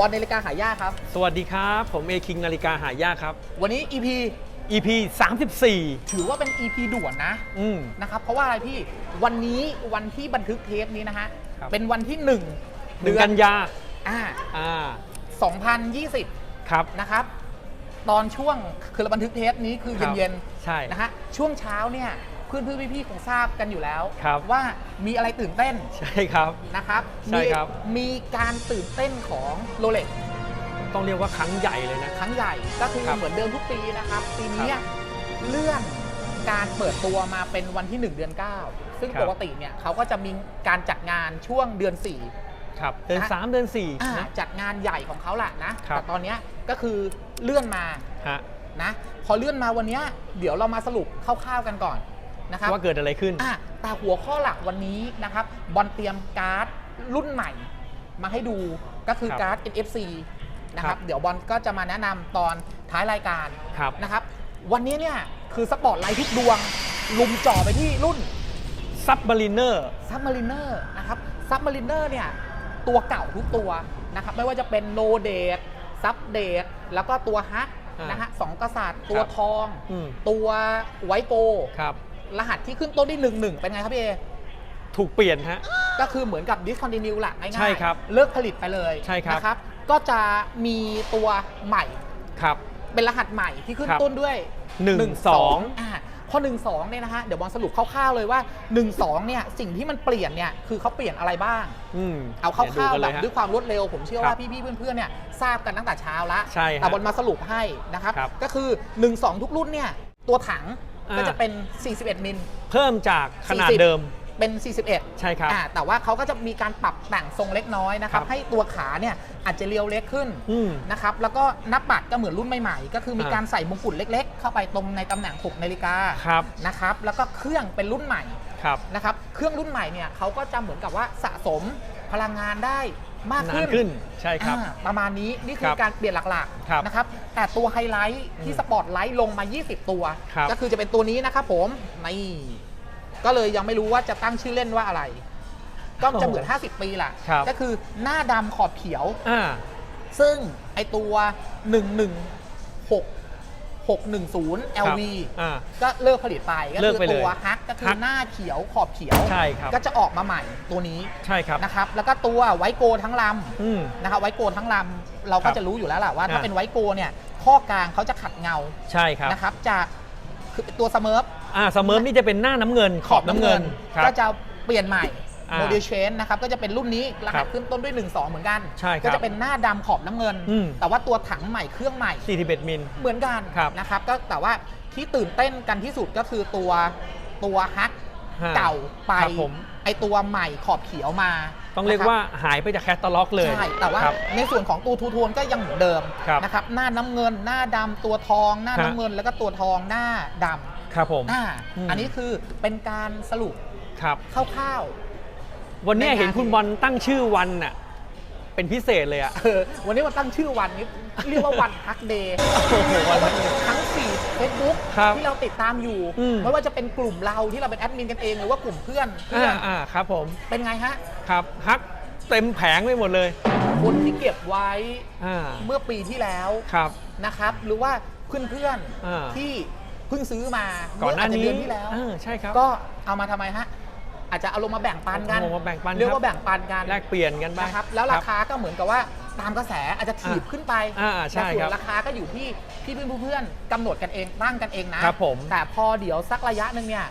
ครับผมบอลนาฬิกาหายากครับ สวัสดีครับ ผมเอคิงนาฬิกาหายากครับ วันนี้ EP EP 34 ถือว่าเป็น EP ด่วนนะอืม นะครับเพราะว่าอะไรพี่วันนี้วันที่บันทึกเทปนี้นะฮะครับ เป็นวันที่ 1 หนึ่งเดือกันนยาอ่าอ่า2020 ครับ นะครับ ตอนช่วงคือเราบันทึกเทปนี้คือครับ เย็นใช่ ๆนะฮะช่วงเช้าเนี่ย เพื่อนเพื่อนๆพี่ๆคงทราบกันอยู่แล้ว ครับ ว่ามีอะไรตื่นเต้นใช่ครับ นะครับใช่ครับมีมีการตื่นเต้นของโรเล็กต้องเรียกว่าครั้งใหญ่เลยนะ ครั้งใหญ่ก็คือครับเหมือนเดิมทุกปีนะครับปีนี้เลื่อนการเปิดตัวมาเป็นวันที่ 1 เดือน 9 ซึ่งครับ ปกติเนี่ยเขาก็จะมีการจัดงานช่วงเดือนครับเดือนนะ3เดือน4อ่า4นะ จัดงานใหญ่ของเขาแหละนะ ครัแต่บตอนเนี้ยก็คือเลื่อนมาฮะ นะพอเลื่อนมาวันเนี้ยเดี๋ยวเรามาสรุปคร่าวๆกันก่อน นะครับว่าเกิดอะไรขึ้นอะแต่หัวข้อหลักวันนี้นะครับบอลเตรียมการ์ดรุ่นใหม่ มาให้ดูก็คือครับการ์ด NFC นะคครัรับบเดี๋ยวบอลก็จะมาแนะนำตอนท้ายรายการครับนะครับ วันนี้เนี่ยคือสปอร์ตไลท์ทุกดวง ลุมจ่อไปที่รุ่นซับมารีเนอร์ซับมาริเนอร์นะครับซับมาริเนอร์เนี่ยตัวเก่าทุกตัวนะครับไม่ว่าจะเป็นโนเดตซับเดตแล้วก็ตัวฮักอ่านนะฮะสองกษัตริย์ตัวครับทองอืมตัวไวโกค รับรหัสที่ขึ้นต้นด้วยหนึ่งหนึ่งเป็นไงครับพี่เอ ถูกเปลี่ยนฮะ ก็คือเหมือนกับ discontinue แหละง่ายๆใช่ครับเลิกผลิตไปเลยใช่ครับ นะครับ ก็จะมีตัวใหม่ ครับ เป็นรหัสใหม่ที่ขึ้นครับต้นด้วยหนึ่ง12สอง อ่าพอ1 2เนี่ยนะฮะ เดี๋ยวบอลสรุปคร่าวๆเลยว่า1 2เนี่ยสิ่งที่มันเปลี่ยนเนี่ยคือเขาเปลี่ยนอะไรบ้าง อืมเอาคร่าวดี๋ยๆกัแบเลบยฮะ ด้วยความรวดเร็ว ผมเชื่อครัว่าบพี่ๆเพื่อนๆเนี่ยทราบกันตั้งแต่เช้าละใช่ฮะแต่บอลมาสรุปให้นะครับ ครับก็คือ 1 2 ทุกรุ่นเนี่ยตัวถังก็ อ่าจะเป็น 41 มิล เพิ่มจากขนาด40 เดิม เป็น 41ใช่ครับอ่าแต่ว่าเขาก็จะมีการปรับแต่งทรงเล็กน้อยนะครับ ครับ ให้ตัวขาเนี่ยอาจจะเรียวเล็กขึ้นอืม นะครับ แล้วก็นับบัตรก็เหมือนรุ่นใหม่ๆ ก็คือมีอ่า การใส่มงกุฎเล็ก ๆ เข้าไปตรงในตำแหน่ง6นาฬิกาครับนะครับ แล้วก็เครื่องเป็นรุ่นใหม่ ครับ นะครับเครื่องรุ่นใหม่เนี่ยเขาก็จะเหมือนกับว่าสะสมพลังงานได้ มากนาขึ้นนขึ้นใช่ครับอ่าประมาณนี้นี่คืคอรับการเปลี่ยนหลักครับๆนะครับแต่ตัวไฮไลท์ที่อืมสปอร์ตไลท์ลงมา 20 ตัว ครับ ก็คือจะเป็นตัวนี้นะครับผมนี่ก็เลยยังไม่รู้ว่าจะตั้งชื่อเล่นว่าอะไร ก็จะเหมือน 50 ปีแหละครับ ก็คือหน้าดำขอบเขียว อ่า ซึ่งไอตัว 116 610 LV อ่า ก็เลิกผลิตไปก็เลิคืกไปเลยตัวฮักก็คือฮักหน้าเขียวขอบเขียว ใช่ครับ ก็จะออกมาใหม่ตัวนี้ใช่ครับ นะครับ แล้วก็ตัวไวโกทั้งลอืมำนะครับไวโกทั้งลำเราครัก็บจะรู้อยู่แล้วแหละว่า ถ้าอ่า เป็นไวโกเนี่ยข้อกลางเขาจะขัดเงาใช่ครับนะครับจะคือตัวเสเมิร์ฟ อ่าเสมอนี่จะเป็นหน้าน้ำเงินขอบน้ำเงินครับ ก็จะเปลี่ยนใหม่ อ่าโมเดลเชนนะครับก็จะเป็นรุ่นนี้รคหัรัสบขึ้นต้นด้วย 1 2 เหมือนกัน ใช่ครับก็จะเป็นหน้าดำขอบน้ำเงิน อืม แต่ว่าตัวถังใหม่เครื่องใหม่ 41มิล เหมือนกันครับนะครับก็แต่ว่าที่ตื่นเต้นกันที่สุดก็คือตัวตัวฮักฮะเก่าไป ครับผม ไอตัวใหม่ขอบเขียวมาต้องเรียกนะคบว่าหายไปจากแคตตาล็อกเลยใช่แต่ว่าครับ ในส่วนของตัวทูโทนก็ยังเหมือนเดิมครับนะครับหน้าน้ำเงิน หน้าดำตัวทอง หน้าฮะ น้ำเงิน แล้วก็ตัวทองหน้าดครับผมำอ่าอืม อันนี้คือเป็นการสรุปครับ คร่าว วันเนี้ยในงานเห็นคุณบอลตั้งชื่อวันน่ะเป็นพิเศษเลยอะๆเออวันนี้มาตั้งชื่อวันนี้เรียกว่าวันฮักเดย์โอ้โหวันฮักเดย์ทั้ง4 Facebook ครับที่เราติดตามอยู่ อืม ไม่ว่าจะเป็นกลุ่มเราที่เราเป็นแอดมินกันเองหรือว่ากลุ่มเพื่อนเพื่อ่าอนอ่าครับผมเป็นไงฮะ ครับฮักเต็มแผงไปหมดเลยคนที่เก็บไว้อ่าเมื่อปีที่แล้ว ครับ นะครับ หรือว่าเพื่อนอ่า ๆที่เพิ่งซื้อมาก่อนหน้าเมื่จจะนี้เดือนที่แล้ว เออใช่ครับ ก็เอามาทำไมฮะ อาจจะเอาลงมาแบ่งปันกันเอามาแบ่งปันเรียกครัว่าบแบ่งปันกันแลกเปลี่ยนกันไปนะครับแล้วราคาก็เหมือนกับว่าตามกระแสอาจจะถีบอ่าขึ้นไปอ่าใช่แต่ส่วครันบราคาก็อยู่ที่ที่เพื่อนเพื่อนๆกำหนดกันเองตั้งกันเองนะครับผมแต่พอเดี๋ยวสักระยะหนึ่งเนี่ย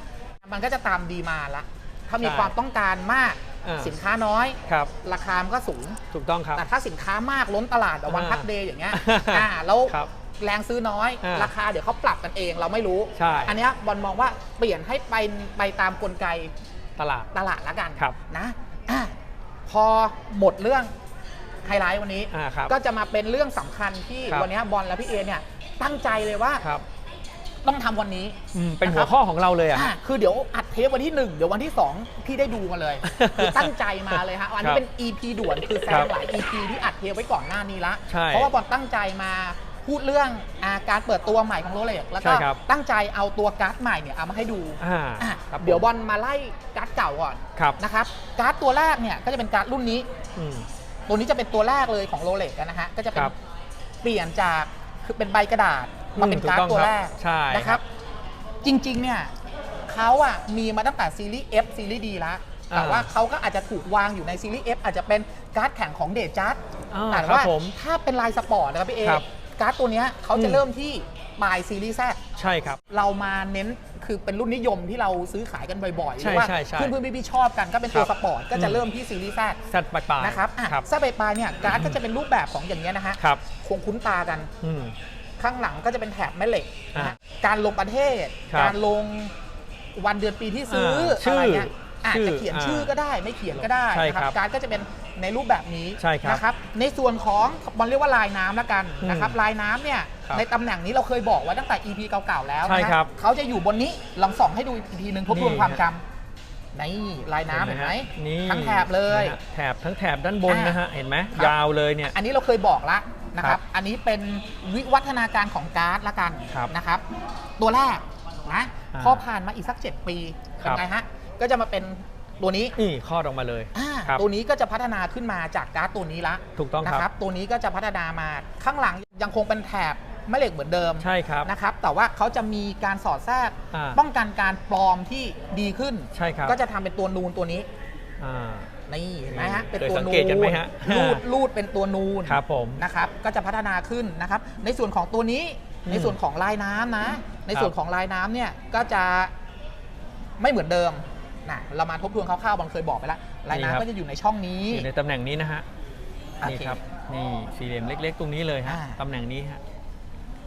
มันก็จะตามดีมาละถ้ามีใช่ความต้องการมากอ่าสินค้าน้อยครับราคามันก็สูงถูกต้องครับแต่ถ้าสินค้ามากล้นตลาดแบบวันอ่าพักเดย์อย่างเงี้ยอ่าแล้วครับแรงซื้อน้อยอ่าราคาเดี๋ยวเขาปรับกันเองเราไม่รู้ใช่อันเนี้ยบอลมองว่าเปลี่ยนให้ไปไปตามกลไก ตลาด ตลาดละกันครับนะอะพอหมดเรื่องไฮไลท์วันนี้ อ่าครับ ก็จะมาเป็นเรื่องสำคัญที่ครับ วันเนี้ยบอลและพี่เอเนี่ยตั้งใจเลยว่าครับต้องทำวันนี้ อืมเป็นนะคหัรัวบข้อของเราเลยอะ อะคือเดี๋ยวอัดเทปวันที่ 1 เดี๋ยววันที่2พี่ได้ดูกันเลยคือตั้งใจมาเลยฮะอันนี้ครับเป็น EP ด่วนคือแซครังบหลาย EP ที่อัดเทปไว้ก่อนหน้านี้ละ ใช่เพราะว่าบอลตั้งใจมา พูดเรื่องอาการเปิดตัวใหม่ของโรเล็กแล้วก็ใช่ครับตั้งใจเอาตัวการ์ดใหม่เนี่ยเอามาให้ดูอ่าอะครับผม เดี๋ยวบอลมาไล่การ์ดเก่าก่อนครับนะครับการ์ดตัวแรกเนี่ยก็จะเป็นการ์ดรุ่นนี้ อืม ตัวนี้จะเป็นตัวแรกเลยของโรเล็กนะฮะก็จะเป็นครับเปลี่ยนจากคือเป็นใบกระดาษมาเป็นอืมถูกการ์ดต้องตัวครับแรกใช่นะครับจริงๆเนี่ยเขาอะมีมาตั้งแต่ซีรีส์ F ซีรีส์ D แล้วแต่อ่าว่าเขาก็อาจจะถูกวางอยู่ในซีรีส์ F อาจจะเป็นการ์ดแข่งของเดจัสอ่าแต่ครับว่าผมถ้าเป็นลายสปอร์ตนะครับพี่เอครับ การ์ดตัวเนี้ยเขาจะอืมเริ่มที่ปลายซีรีส์แซใช่ครับ เรามาเน้นคือเป็นรุ่นนิยมที่เราซื้อขายกันบ่อยๆหใช่รือว่าใช่ใช่เพื่อนๆพี่ๆชอบกันก็เป็นตัวครัสบปอร์ตก็จะอืม เริ่มที่ซีรีส์แซแซดปลายๆนะครับอะครับแซดปลายๆเนี่ยการ์ดก็จะเป็นรูปแบบของอย่างเงี้ยนะฮะครับ คงคุ้นตากัน อืม ข้างหลังก็จะเป็นแถบแม่เหล็กนะฮะอะการลงประเทศ ครับการลงวันเดือนปีที่ซื้ออ่าชื่อะไรอเงี้ยอาจชื่อจะเขียนอ่าชื่อก็ได้ไม่เขียนก็ได้ใช่นะครับครับ การดก็จะเป็น ในรูปแบบนี้ใช่ครับนะครับ ในส่วนของมันเรียกว่าลายน้ำละกันอืมนะครับลายน้ำเนี่ยครับในตำแหน่งนี้เราเคยบอกไว้ตั้งแต่ EP เก่าๆแล้วใช่นะฮะครับเขาจะอยู่บนนี้ลองส่องให้ดูอีกทีหนึ่งทบทวนนี่ ความฮะจำนี่ลายน้ำเห็นไหมนี่ทั้งแถบเลย นะฮะแถบทั้งแถบด้านบนอ่านนะฮะเห็นไหมครับ ยาวเลยเนี่ย อันนี้เราเคยบอกแล้วนะคครัรับบอันนี้เป็นวิวัฒนาการของการ์ดละกันครับนะครับ ตัวแรกนะอ่าพอผ่านมาอีกสัก 7 ปีครัเป็นบไงฮะก็จะมาเป็น ตัวนี้นี่คลอดออกมาเลยอ่าครับ ตัวนี้ก็จะพัฒนาขึ้นมาจากการ์ดตัวนี้ละถูกต้องนะครับตัวนี้ก็จะพัฒนามาข้างหลังยังคงเป็นแถบแม่เหล็กเหมือนเดิมใช่ครับ นะครับ แต่ว่าเขาจะมีการสอดแทรกอ่า ป้องกันการปลอมที่ดีขึ้น ใช่ครับก็จะทำเป็นตัวนูนตัวนี้ อ่า นี่เห็นไหมฮะนี่เป็นตัวเคยสังนูเกตกันไหมฮะ รูดรูดเป็นตัวนูนครับผม นะครับ ก็จะพัฒนาขึ้นนะครับ ในส่วนของตัวนี้ อืมในส่วนของลายน้ำนะ ในครับส่วนของลายน้ำเนี่ยก็จะไม่เหมือนเดิม นะเรามาทบทวนคร่าวๆบอลเคยบอกไปแล้วลายน้ำก็จะอยู่ในช่องนี้อยู่ในตำแหน่งนี้นะฮะโอเคนี่ครับนี่สี่เหลี่ยมเล็ก ๆ ตรงนี้เลยฮะอ่าตำแหน่งนี้ฮะ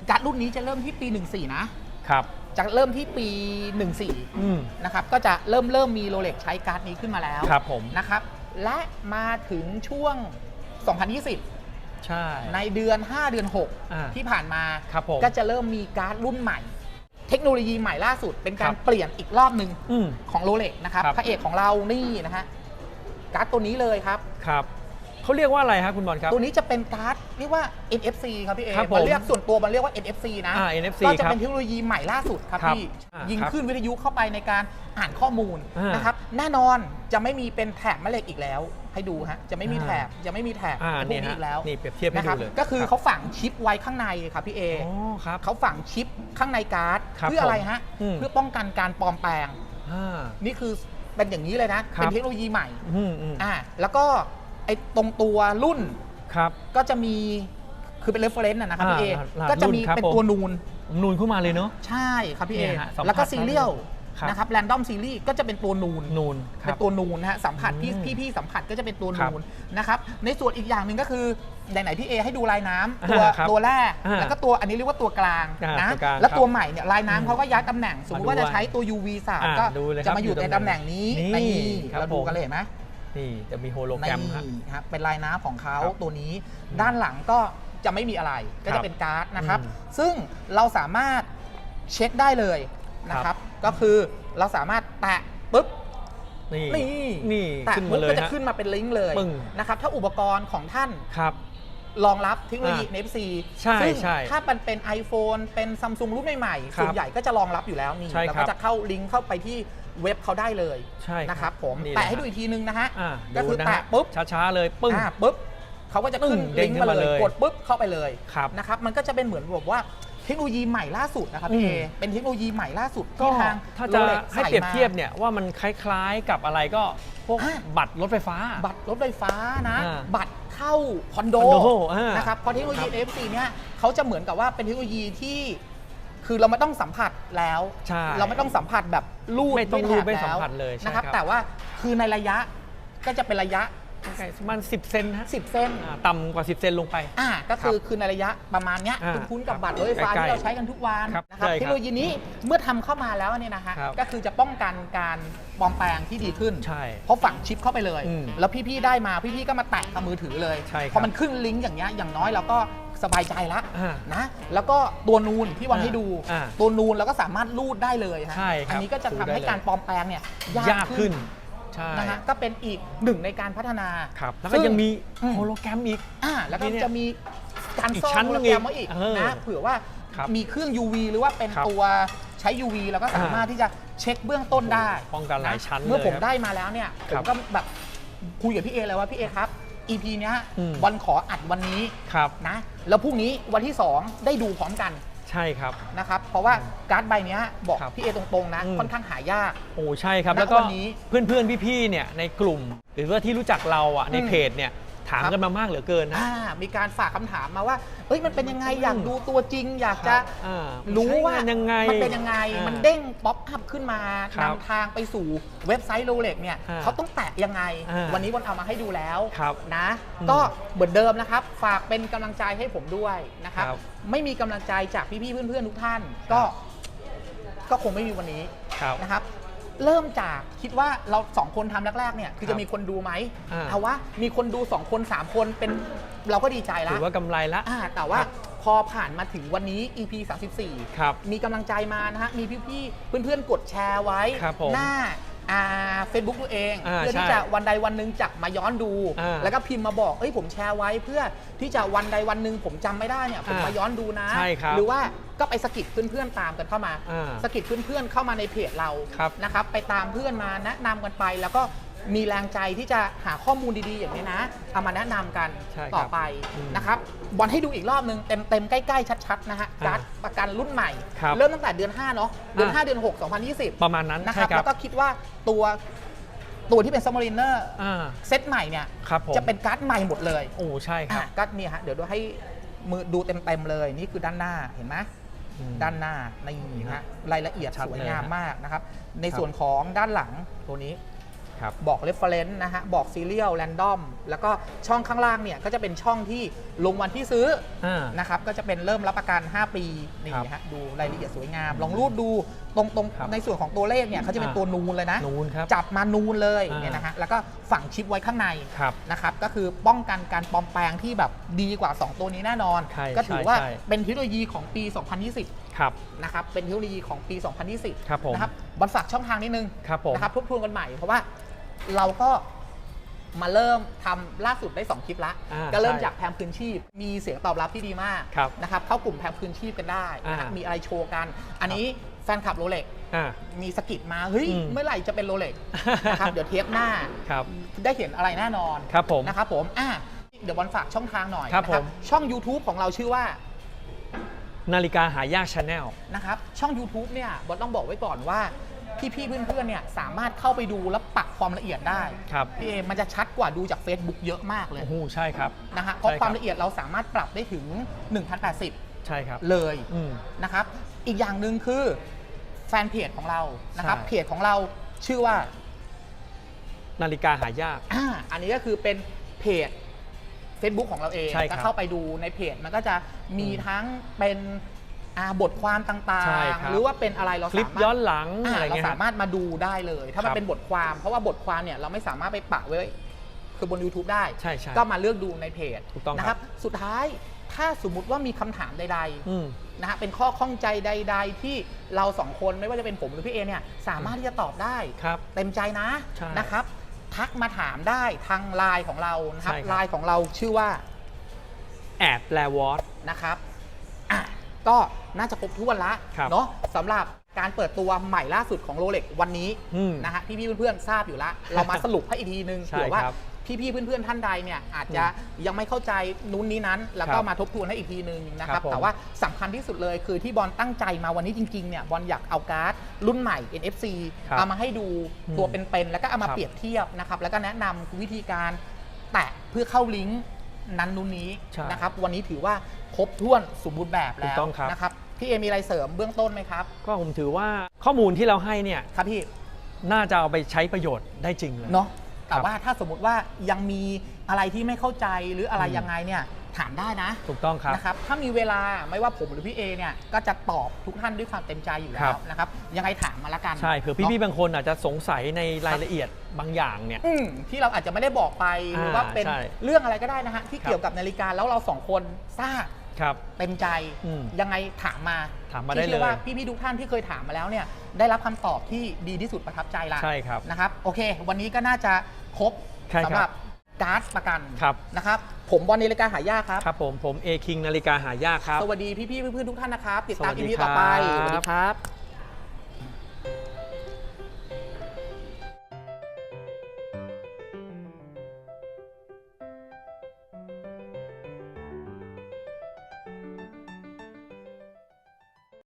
การ์ดรุ่นนี้จะเริ่มที่ปี 14 นะครับจะเริ่มที่ปีอืม14นะครับก็จะเริ่มเริ่มมีโรเล็กใช้การ์ดนี้ขึ้นมาแล้วครับผมนะครับและมาถึงช่วง 2020 ใช่ ในเดือน 5 เดือนอ่า6ที่ผ่านมาครับผมก็จะเริ่มมีการ์ดรุ่นใหม่ เทคโนโลยีใหม่ล่าสุด เป็นการครับเปลี่ยนอีกรอบหนึ่งอืม ของโรเล็กนะครับครับ พระเอกของเรานี่นะฮะการ์ดตัวนี้เลยครับ ครับ เขาเรียกว่าอะไรครับคุณบอลครับ ตัวนี้จะเป็นการ์ดเรียกว่า NFC ครับพี่เอครับผมมันเรียกส่วนตัวมันเรียกว่า NFC นะอ่า NFC ก็จะครับเป็นเทคโนโลยีใหม่ล่าสุดครับครับพี่อ่ายิงครับขึ้นวิทยุเข้าไปในการอ่านข้อมูลอ่านนะครับแน่นอนจะไม่มีเป็นแถบแม่เหล็กอีกแล้ว ให้ดูฮะจะไม่มีอ่าแถบจะไม่มีแถบอ่าพวกเนี่ยนี้ฮะอีกแล้วนี่เปรียบเทียบให้นะครัดูเลยก็คือรับ เขาฝังชิปไว้ข้างในครับพี่เอ อ๋อครับ เขาฝังชิปข้างในการ์ดครับเพื่ออะไรฮะ ผมอืม เพื่อป้องกันการปลอมแปลง อ่า นี่คือเป็นอย่างนี้เลยนะ ครับ เป็นเทคโนโลยีใหม่อืมอืม อ่าแล้วก็ ไอ้ตรงตัวรุ่นครับ ก็จะมีคือเป็น reference นะนะครับพี่เออ่าหลาดก็จะมีรุ่นครับเป็นผมตัวนูน นูนขึ้นมาเลยเนาะ ใช่ครับพี่เอเนี่ยฮะสัมผัสแล้วก็ซีเรียลครับ นะครับแรนดอมซีรีส์ก็จะเป็นตัวนูน นูนคเป็รับ นตัวนูนนะฮะสัมผัสพี่อืมพี่พี่สัมผัสก็จะเป็นตัวครับนูนนะครับในส่วนอีกอย่างหนึ่งก็คือไหนๆพี่เอให้ดูลายน้ำตัวอ่าครับตัวแรกอ่าแล้วก็ตัวอันนี้เรียกว่าตัวกลางอ่านะตัวกลางแล้วครับตัวใหม่เนี่ยลายอืมน้ำเขาก็ย้ายตำแหน่งสมมติว่ามาดูจะใช้ตัว UV 3อ่าก็ดูเลยคจะรับมาอยู่อยู่ในตำตำแหแหน่น่งงนี้นี่นี่ครับเราดูผม กันเลยเห็นไหม นี่จะมีโฮโลแกรมฮะ นี่ครับเป็นลายน้ำของเขาครับตัวนี้ ด้านหลังก็จะไม่มีอะไรก็ครัจะบเป็นการ์ดนะครับ อืมซึ่งเราสามารถเช็คได้เลยนะคครัรับ บ ก็คือเราสามารถแตะปุ๊บ นี่นี่ นี่แตะขึ้นปุ๊มาบเลยก็จะฮะ ขึ้นมาเป็นลิงก์เลยปึ้ง นะครับ ถ้าอุปกรณ์ของท่านครับ รองรับเทคโนโลยี อ่า NFC ใช่ซึ่งใช่ถ้ามันเป็น iPhone เป็นซัมซุงรุ่นใหม่ๆ ครับส่วนใหญ่ก็จะรองรับอยู่แล้วนี่ใช่แล้วครัก็บ จะเข้าลิงก์เข้าไปที่ เว็บเขาได้เลยใช่ครับนะครับผมนี่แตะให้นะฮะดูอีกทีนึงนะฮะอ่าก็คือดูนะแตะฮะปุ๊บช้าๆเลยปึ้ง อ่าปุ๊บเขาก็จะขึ้นปึ้งเด้ลิงงก์ขึ้นมามาเลยเลยกดปุ๊บเข้าไปเลยครับ นะครับมันก็จะเป็นเหมือนแบบว่าเทคโนโลยีใหม่ล่าสุดนะครับพี่เออืม เป็นเทคโนโลยีใหม่ล่าสุดก็ที่ทางถ้าจะ Rolex ให้ส่เปรียบมา เทียบเนี่ยว่ามันคล้ายๆกับอะไรก็พวกอะ บัตรรถไฟฟ้า บัตรรถไฟฟ้านะ อ่าบัตรเข้าคอนโดคอนโดอ่านนะครับเพราะเทคโนโลยีครับ NFC เนี่ยเขาจะเหมือนกับว่าเป็นเทคโนโลยีที่ คือเราไม่ต้องสัมผัสแล้ว ใช่เราไม่ต้องสัมผัสแบบรูดไม่ต้องด้วยรูดแถบไม่สัมแล้วผัสเลยใช่นะครับ ครับ แต่ว่าคือในระยะก็จะเป็นระยะใกล้ๆประมัน10เซนฮะ10 เส้น อ่าต่ำกว่า 10 เซนลงไป อ่าก็คือครับคือในระยะประมาณเนี้ยอ่าคุณคุ้นกับครับบัตรรถไฟฟ้าใกล้ๆที่เราใช้กันทุกวันครับนะครับใช่ครับเทคโนโลยีนี้เมื่อทำเข้ามาแล้วเนี่ยนะฮะครับก็คือจะป้องกันการปลอมแปลงที่ดีขึ้น ใช่เพราะฝังชิปเข้าไปเลย อืมแล้วพี่ๆได้มาพี่ๆก็มาแตะกับมือถือเลย ใช่ครับพอมันขึ้นลิงก์อย่างเงี้ยอย่างน้อยเราก็ สบายใจละอ่านะ แล้วก็ตัวนูนที่วันอ่าให้ดู อ่าตัวนูนเราก็สามารถรูดได้เลยฮะใช่ครับอันี้ก็จะรูทำดได้ให้เลย การปลอมแปลงเนี่ยยายากกขึ้ขึ้นนใช่นะฮะก็เป็นอีกหนึ่งในการพัฒนาครับแล้วก็ยังมีอืม โฮโลแกรมอีก อ่าแล้วก็นี่เนี่ยจะมีการอีกซ่อชั้มนโปหนึ่รงแกรมมาอีกเออนะเผื่อว่าครับมีเครื่อง UV หรือว่าเป็นครับตัวใช้ UV แล้วก็สามารถที่จะเช็คเบื้องต้นได้ป้องกันหลายชั้นเมื่อเลยผมครับได้มาแล้วเนี่ยผครัมบก็แบบคุยกับพี่เอเลยว่าพี่เอครับ EP เนี้ยอืม บอลขออัดวันนี้ครับ นะ แล้วพรุ่งนี้วันที่ 2 ได้ดูพร้อมกันใช่ครับ นะครับ เพราะว่าการ์ดใบเนี้ยบอกครับพี่เอตรงๆนะ อืม ค่อนข้างหายาก โอ้ใช่ครับ ณแล้วก็วันนี้เพื่อนๆ พี่ๆ เนี่ยในกลุ่ม หรือว่าที่รู้จักเราอะในอืมเพจเนี่ย ถามครับกันมามากเหลือเกินนะ อ่ามีการฝากคำถามมาว่า เอ้ยมันเป็นยังไงอืมอยากดูตัวจริง อยากจะอ่ารู้ว่าใช้งนยังไงมันเป็นยังไงอ่ามันเด้งป๊อปอัพขึ้นมาครับนำทางไปสู่เว็บไซต์โรเล็กเนี่ยอ่าเขาต้องแตะยังไง อ่าวันนี้วันเอามาให้ดูแล้วครับนะ อืมก็เหมือนเดิมนะครับ ฝากเป็นกำลังใจให้ผมด้วยนะครับ ครับไม่มีกำลังใจจากพี่ๆเพื่อนๆทุกท่าน ก็ ก็คงไม่มีวันนี้ครับ นะครับ เริ่มจากคิดว่าเราสองคนทำแรกๆเนี่ยคือครัจะบมีคนดูไหมอ่า เอาว่ามีคนดูสองคนสามคนเป็นเราก็ดีใจแล้ถืวอว่ากำไรละ อ่าแต่ว่าครับพอผ่านมาถึงวันนี้ EP 34 ครับ มีกำลังใจมานะฮะ มีพี่ๆ เพื่อนๆ กดแชร์ไว้ ครับผมหน้าอ่า เฟซบุ๊กตัวเอง อ่าเพื่อที่ใช่จะวันใดวันหนึ่งจักมาย้อนดู อ่าแล้วก็พิมพ์มาบอกเอ้ยผมแชร์ไว้เพื่อที่จะวันใดวันหนึ่งผมจำไม่ได้เนี่ยผมอ่ามมาย้อนดูนะ ใช่ครับหรือว่าก็ไปสกิดเพื่อนๆตามกันเข้ามาอ่าสกิดเพื่อนๆเข้ามาในเพจเราครับ นะครับไปตามเพื่อนมาแนะนำกันไปแล้วก็ มีแรงใจที่จะหาข้อมูลดีๆ อย่างนี้นะเอามาแนะนำกันใช่ครับต่อไปอืมนะครับบอลให้ดูอีกรอบหนึ่งเต็มๆใกล้ๆชัดๆนะฮะอ่าการ์ดประกันรุ่นใหม่ ครับเริ่มตั้งแต่เดือน 5 เนาะเดือน อ่า5เดือน 6 2020 ประมาณนั้นนะคใช่รับครัแล้บวก็คิดว่าตัวตัวที่เป็นซัมมารีเนอร์อ่าเซตใหม่เนี่ย ครับผมจะเป็นการ์ดใหม่หมดเลยโอ้ใช่ครับอะก็เนี่ยฮะเดี๋ยวดูให้มือดูเต็มๆเลยนี่คือด้านหน้าเห็นไหม อืม ด้านหน้านี่ฮะรายละเอียดชัดสวยเลยงามฮะมากนะครับ ในครับส่วนของด้านหลังตัวนี้ ครับบอก reference นะฮะบอก serial random แล้วก็ช่องข้างล่างเนี่ยก็จะเป็นช่องที่ลงวันที่ซื้ออ่า นะครับก็จะเป็นเริ่มรับประกัน 5 ปีนี่ครับฮะดูรายละเอียดสวยงาม ลองรูดดูตรงตรงครับในส่วนของตัวเลขเนี่ยเขาจะเป็นอ่า ตัวนูนเลยนะ นูนครับ จับมานูนเลยอ่า เนี่ยนะฮะแล้วก็ฝังชิปไว้ข้างใน ครับ นะครับก็คือป้องกันการปลอมแปลงที่แบบดีกว่า 2 ตัวนี้แน่นอน ใช่ก็ถือว่าใช่เป็นเทคโนโลยีของปี 2020 ครับ นะครับเป็นเทคโนโลยีของปี 2020 ครับผม นะครับบอลฝากช่องทางนิดนึงครับผม นะครับทบทวนกันใหม่เพราะว่า เราก็มาเริ่มทำล่าสุดได้ 2 คลิปละ อ่าก็เริ่มใช่จากแพมคืนชีพ มีเสียงตอบรับที่ดีมากครับนะครับเข้ากลุ่มแพมคืนชีพกันได้นะฮะอ่ามี มีอะไรโชว์กัน อันนี้แฟนคลับโรเล็กอ่า มีสกิดมาเฮ้ยอืม เมื่อไหร่จะเป็นโรเล็กนะครับเดี๋ยวเทปหน้าครับได้เห็นอะไรแน่นอน ครับผม นะครับผม อะเดี๋ยวบอลฝากช่องทางหน่อยครับนะผม ช่อง YouTube ของเราชื่อว่า นาฬิกาหายากชาแนล นะครับ ช่อง YouTube เนี่ย บอลต้องบอกไว้ก่อนว่า พี่ๆเพื่อนๆเนี่ยสามารถเข้าไปดูและปรับความละเอียดได้ครับพี่เอมันจะชัดกว่าดูจาก Facebook เยอะมากเลยโอ้โหใช่ครับนะฮะเพราะใช่ครับความละเอียดเราสามารถปรับได้ถึง 1080 ใช่ครับเลยอืมนะครับ อีกอย่างหนึ่งคือแฟนเพจของเรานะครับใช่เพจของเราชื่อว่า นาฬิกาหายากอ่าอันนี้ก็คือเป็นเพจ Facebook ของเราเองใช่ครับก็เข้าไปดูในเพจมันก็จะมีอืมทั้งเป็น อ่าบทความต่าใช่งครับ ๆ หรือว่าเป็นอะไรเราคลิปสามารถย้อนหลังอ่าอะไรเราเงี้ยคสารับ มารถมาดูได้เลย ถ้ามันครับเป็นบทความ เพราะว่าบทความเนี่ยเราไม่สามารถไปปะไว้ คือบน YouTube ได้ ใช่ใช่ก็มาเลือกดูในเพจถูกต้องนะคครัรับบสุดท้ายถ้าสมมุติว่ามีคำถามใดอืมๆนะฮะเป็นข้อข้องใจใด ๆ ที่เราสองคนไม่ว่าจะเป็นผมหรือพี่เอเนี่ยสามารถที่จะตอบได้ครับเต็มใจนะใช่นะครับทักมาถามได้ทางไลน์ของเรานะครับใช่ครับ ไลน์ของเราชื่อว่าแอดแลวอตนะครับอะ ก็น่าจะครบถ้วนละครับเนาะสำหรับการเปิดตัวใหม่ล่าสุดของโรเล็กวันนี้อืมนะฮะพี่ๆเพื่อนๆทราบอยู่แล้วเรามาสรุปให้อีกทีนึงใช่เผื่อว่าครับพี่ๆเพื่อนๆท่านใดเนี่ยอาจจะยังไม่เข้าใจนู้นนี้นั้น แล้วก็ครับมาทบทวนให้อีกทีนึงนะคครัรับบผมแต่ว่าสำคัญที่สุดเลยคือที่บอลตั้งใจมาวันนี้จริงๆเนี่ยบอลอยากเอาการ์ดรุ่นใหม่ NFC ครับเอามาให้ดูอืมตัวเป็นๆแล้วก็เอามาครับ เปรียบเทียบนะครับแล้วก็แนะนำวิธีการแตะเพื่อเข้าลิงก์ นั้นนู้นนี้ใช่นะครับวันนี้ถือว่าครบถ้วนสมบูรณ์แบบแล้ถูวกต้องครับ นะครับพี่เอมีอะไรเสริมเบื้องต้นไหมครับก็ผมถือว่าข้อมูลที่เราให้เนี่ยครับพี่ น่าจะเอาไปใช้ประโยชน์ได้จริงเลย เนาะแต่ครับว่าถ้าสมมติว่ายังมีอะไรที่ไม่เข้าใจหรืออะไรอืมยังไงเนี่ย ถามได้นะถูกต้องครับนะครับ ถ้ามีเวลาไม่ว่าผมหรือพี่เอเนี่ยก็จะตอบทุกท่านด้วยความเต็มใจอยู่แล้ครัวบนะครับ ยังไงถามมาละกันใช่เผื่อพี่ๆบางคนอาจจะสงสัยในรายละเอียดบางอย่างเนี่ยอืมที่เราอาจจะไม่ได้บอกไปหรือว่าเป็นใช่เรื่องอะไรก็ได้นะฮะที่ครับเกี่ยวกับนาฬิกาแล้วเราสองคนทราบครับเต็มใจอืมยังไงถามมาถามมาได้ที่ชื่อเลยว่าพี่ๆทุกท่านที่เคยถามมาแล้วเนี่ยได้รับคำตอบที่ดีที่สุดประทับใจละใช่ครับนะครับ โอเค วันนี้ก็น่าจะครบใช่ครับสำหรับ การ์ดประกันครับ นะครับ ผมบอลนาฬิกาหายากครับ ครับผมผมเอคิงนาฬิกาหายากครับ สวัสดีพี่ๆเพื่อนๆทุกท่านนะครับ ติดตามสวัสอีดีพีต่อไปครับ สวัสดีครับ